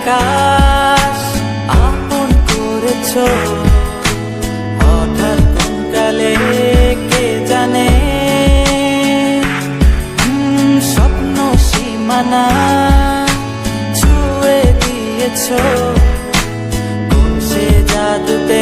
নীলাকাশ আপন করেছ। হঠাৎ কালে কে জানে? স্বপ্ন সীমানা ছুঁয়ে দিয়েছ। কোন সে জাদুতে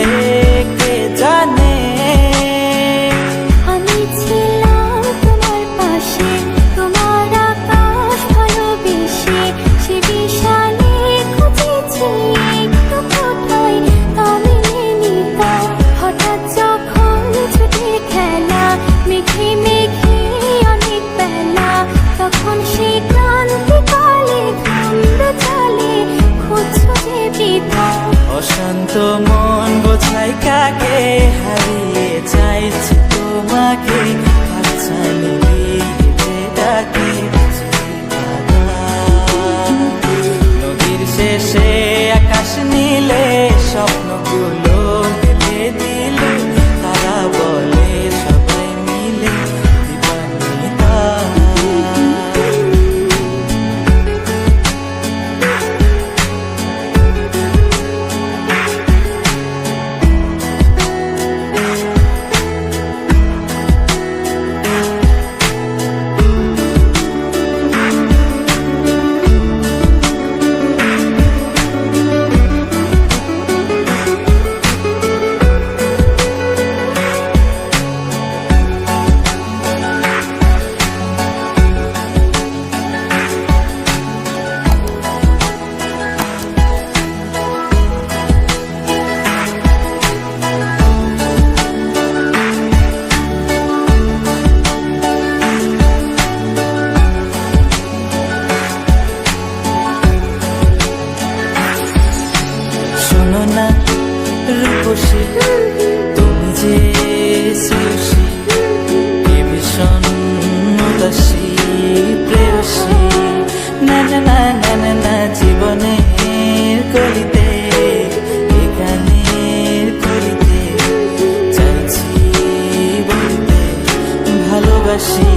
山的梦。না রূপসী, তুমি যে শ্রেয়সী এ ভীষণ উদাসী প্রেয়সী। না না না জীবনের করিতে এখানের করিতে চাইছি ভালোবাসি।